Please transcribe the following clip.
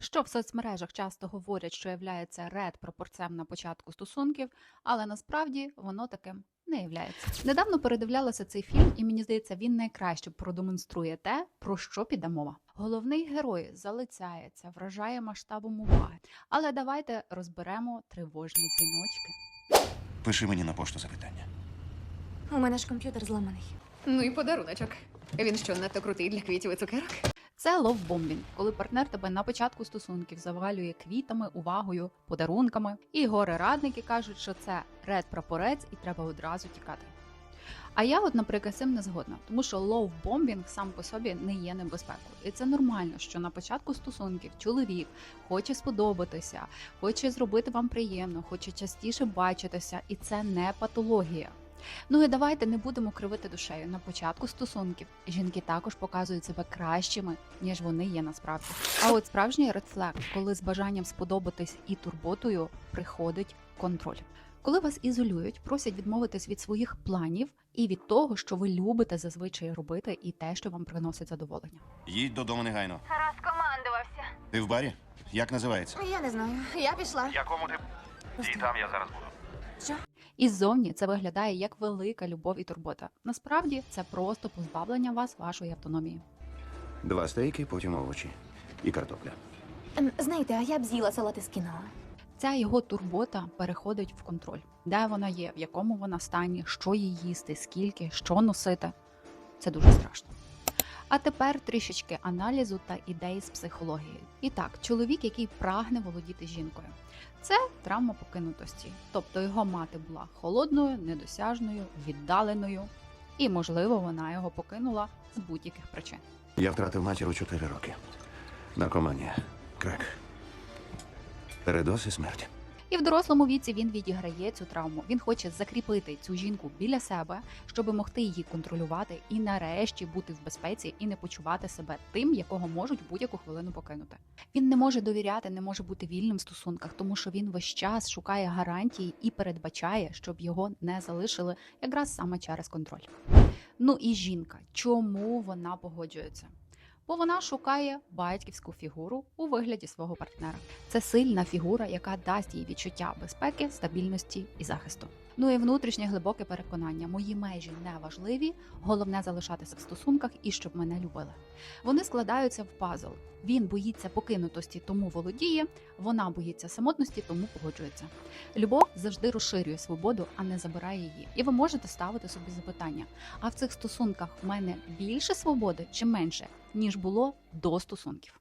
що в соцмережах часто говорять, що являється ред пропорцем на початку стосунків, але насправді воно таким не являється. Недавно передивлялася цей фільм, і мені здається, він найкраще продемонструє те, про що піде мова. Головний герой залицяється, вражає масштабом уваги. Але давайте розберемо тривожні дзвіночки. Пиши мені на пошту запитання. У мене ж комп'ютер зламаний. Ну і подаруночок. Він що, надто крутий для квітів і цукерок? Це ловбомбінг, коли партнер тебе на початку стосунків завалює квітами, увагою, подарунками. І горе-радники кажуть, що це ред прапорець і треба одразу тікати. А я, от, наприклад, цим не згодна, тому що ловбомбінг сам по собі не є небезпекою. І це нормально, що на початку стосунків чоловік хоче сподобатися, хоче зробити вам приємно, хоче частіше бачитися, і це не патологія. Ну і давайте не будемо кривити душею. На початку стосунків жінки також показують себе кращими, ніж вони є насправді. А от справжній редфлег, коли з бажанням сподобатись і турботою приходить контроль. Коли вас ізолюють, просять відмовитись від своїх планів і від того, що ви любите зазвичай робити, і те, що вам приносить задоволення. Їдь додому негайно. Розкомандувався. Ти в барі? Як називається? Я не знаю. Я пішла. Якому ти? Просто- там я зараз буду. Що? І ззовні це виглядає як велика любов і турбота. Насправді це просто позбавлення вас вашої автономії. Два стейки, потім овочі. І картопля. Ем, Знаєте, а я б з'їла салати з кіно. Ця його турбота переходить в контроль, де вона є, в якому вона стані, що їй їсти, скільки, що носити. Це дуже страшно. А тепер трішечки аналізу та ідей з психології. І так, чоловік, який прагне володіти жінкою, це травма покинутості. Тобто його мати була холодною, недосяжною, віддаленою, і, можливо, вона його покинула з будь-яких причин. Я втратив матір у 4 роки. Наркоманія. Крек. Передоз і смерть. І в дорослому віці він відіграє цю травму. Він хоче закріпити цю жінку біля себе, щоб могти її контролювати і нарешті бути в безпеці і не почувати себе тим, якого можуть будь-яку хвилину покинути. Він не може довіряти, не може бути вільним в стосунках, тому що він весь час шукає гарантії і передбачає, щоб його не залишили якраз саме через контроль. Ну і жінка, чому вона погоджується? Бо вона шукає батьківську фігуру у вигляді свого партнера. Це сильна фігура, яка дасть їй відчуття безпеки, стабільності і захисту. Ну і внутрішнє глибоке переконання: мої межі не важливі, головне залишатися в стосунках і щоб мене любили. Вони складаються в пазл. Він боїться покинутості, тому володіє. Вона боїться самотності, тому погоджується. Любов завжди розширює свободу, а не забирає її. І ви можете ставити собі запитання: а в цих стосунках в мене більше свободи чи менше, ніж було до стосунків?